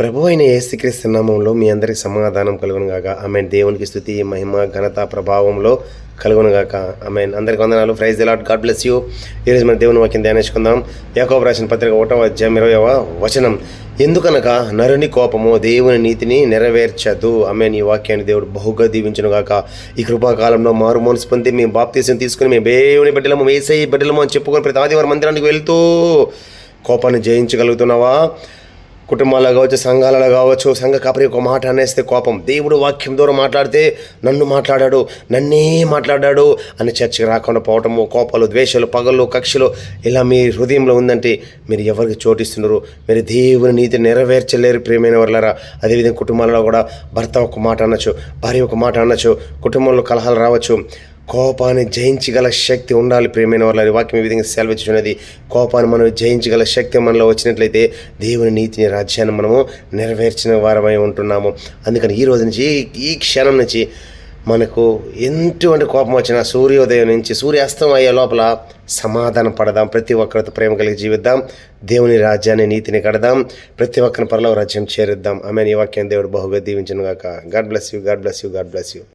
ప్రభు అయిన ఏసుక్రీస్తు నామంలో మీ అందరికి సమాధానం కలుగునుగాక ఆమె దేవునికి స్థుతి మహిమ ఘనత ప్రభావంలో కలుగునుగాక ఆమె అందరికి వందనాలు. Praise Lord God bless you. ఈరోజు మన దేవుని వాక్యం ధ్యానించుకుందాం. యాకోబ రాసిన పత్రిక ఒకటవ అధ్యాయం ఇరవయవ వచనం. ఎందుకనగా నరుని కోపము దేవుని నీతిని నెరవేర్చదు. ఆమె ఈ వాక్యాన్ని దేవుడు బహుగా దీవించునుగాక ఈ కృపాకాలంలో మారు మనసు పొంది మేము బాప్తీసం తీసుకుని మేము దేవుని బిడ్డలము వేసే బిడ్డలము అని చెప్పుకొని ప్రతి ఆదివారం మందిరానికి వెళ్తూ కోపాన్ని జయించగలుగుతున్నావా? కుటుంబాల్లో కావచ్చు సంఘాలలో కావచ్చు సంఘ కాపరి ఒక మాట అనేస్తే కోపం. దేవుడు వాక్యం ద్వారా మాట్లాడితే నన్ను మాట్లాడాడు నన్నే మాట్లాడాడు అని చర్చకి రాకుండా పోవటము కోపాలు ద్వేషాలు పగలు కక్షలు ఇలా మీ హృదయంలో ఉందంటే మీరు ఎవరికి చోటిస్తున్నారు మీరు దేవుని నీతి నెరవేర్చలేరు ప్రియమైన వాళ్ళరా అదేవిధంగా కుటుంబాలలో కూడా భర్త ఒక మాట అనొచ్చు భార్య ఒక మాట అనొచ్చు కుటుంబంలో కలహాలు రావచ్చు. కోపాన్ని జయించగల శక్తి ఉండాలి ప్రేమైన వాళ్ళ వాక్యం ఈ విధంగా సెలవిచ్చున్నది కోపాన్ని మనం జయించగల శక్తి మనలో వచ్చినట్లయితే దేవుని నీతిని రాజ్యాన్ని మనము నెరవేర్చిన వారమై ఉంటున్నాము. అందుకని ఈ రోజు నుంచి ఈ క్షణం నుంచి మనకు ఎటువంటి కోపం వచ్చినా సూర్యోదయం నుంచి సూర్యాస్తం అయ్యే లోపల సమాధానం పడదాం. ప్రతి ఒక్కరితో ప్రేమ కలిగి జీవిద్దాం. దేవుని రాజ్యాన్ని నీతిని కడదాం. ప్రతి ఒక్కరిని పరలో రాజ్యం చేరుద్దాం. ఆమె ఈ వాక్యం దేవుడు బహుగా దీవించను గాక God bless you God bless you God bless you.